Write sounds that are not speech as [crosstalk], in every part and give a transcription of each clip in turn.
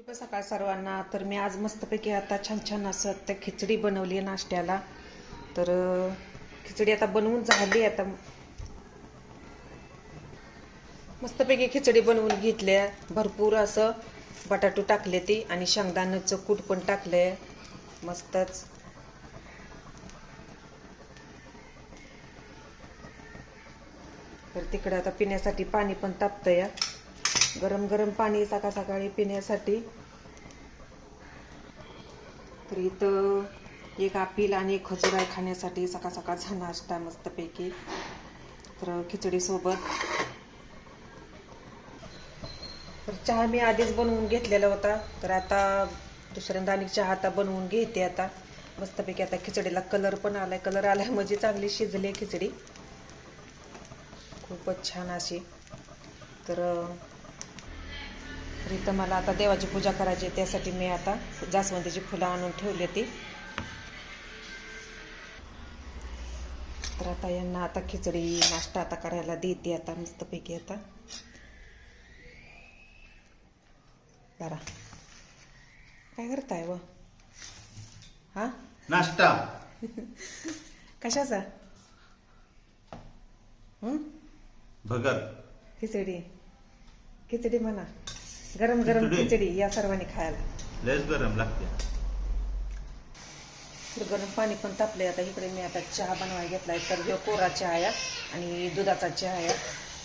शुभ सकाळ सर्वांना. तर मी आज मस्तपैकी आता छान छान असं त्या खिचडी बनवली आहे नाश्त्याला. तर खिचडी आता बनवून झाली आता. मस्तपैकी खिचडी बनवून घेतल्या भरपूर असं बटाटू टाकले ती आणि शेंगदाण्याचं कूट पण टाकले मस्तच. तर तिकडे आता पिण्यासाठी पाणी पण तापतं या गरम गरम पाणी सकाळ सकाळी पिण्यासाठी. तर इथं एक आपिल आणि एक खजूर आहे खाण्यासाठी सकाळ सकाळचा नाश्ता मस्तपैकी. तर खिचडीसोबत. तर चहा मी आधीच बनवून घेतलेला होता. तर आता दुसऱ्यांदा आणि चहा आता बनवून घेते आता. मस्तपैकी आता खिचडीला कलर पण आलाय. कलर आलाय म्हणजे चांगली शिजली खिचडी. खूपच छान अशी. तर तर इथं मला आता देवाची पूजा करायची आहे त्यासाठी मी आता जास्वंदीची फुलं आणून ठेवली ती तर आता यांना आता खिचडी नाश्ता आता करायला देते आता मस्तपैकी आता. बरा. काय करताय व? हा? नाश्ता. [laughs] कशाचा? हं? भगर. खिचडी. खिचडी म्हणा. गरम गरम खिचडी. खिचडी या सर्वांनी खायला. लयच गरम लागते. तर गरम पाणी पण तापले आता इकडे मी आता चहा बनवायला घेतलाय. तर ह्यो कोरा चहा आहे आणि दुधाचा चहा आहे.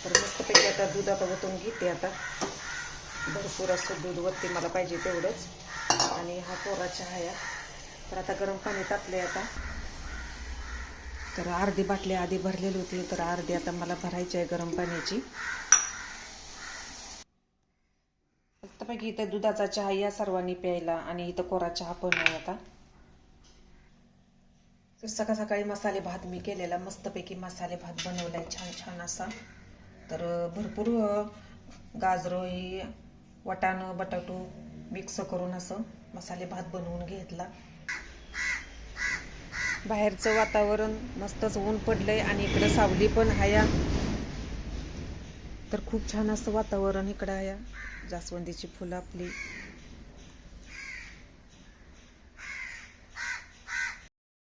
तर मस्तपैकी आता दूध आता ओतून घेते आता. भरपूर असं दूध वरती मला पाहिजे तेवढंच. आणि हा कोरा चहा आहे. तर आता गरम पाणी तापले आता. तर अर्धी बाटली आधी भरलेली होती. तर अर्धी आता मला भरायची आहे गरम पाण्याची. मस्तपैकी इथं दुधाचा चहा या सर्वांनी प्यायला आणि इथं कोरा चहा पण नाही आता. तर सकाळ सकाळी मसाले भात मी केलेला. मस्तपैकी मसाले भात बनवलाय. छान छान असा. तर भरपूर गाजरं ही वटाणं बटाटू मिक्स करून असं मसाले भात बनवून घेतला. बाहेरचं वातावरण मस्तच ऊन पडलंय आणि इकडं सावली पण हाया. तर खूप छान असं वातावरण इकडं आहे. जास्वंदीची फुलं आपली.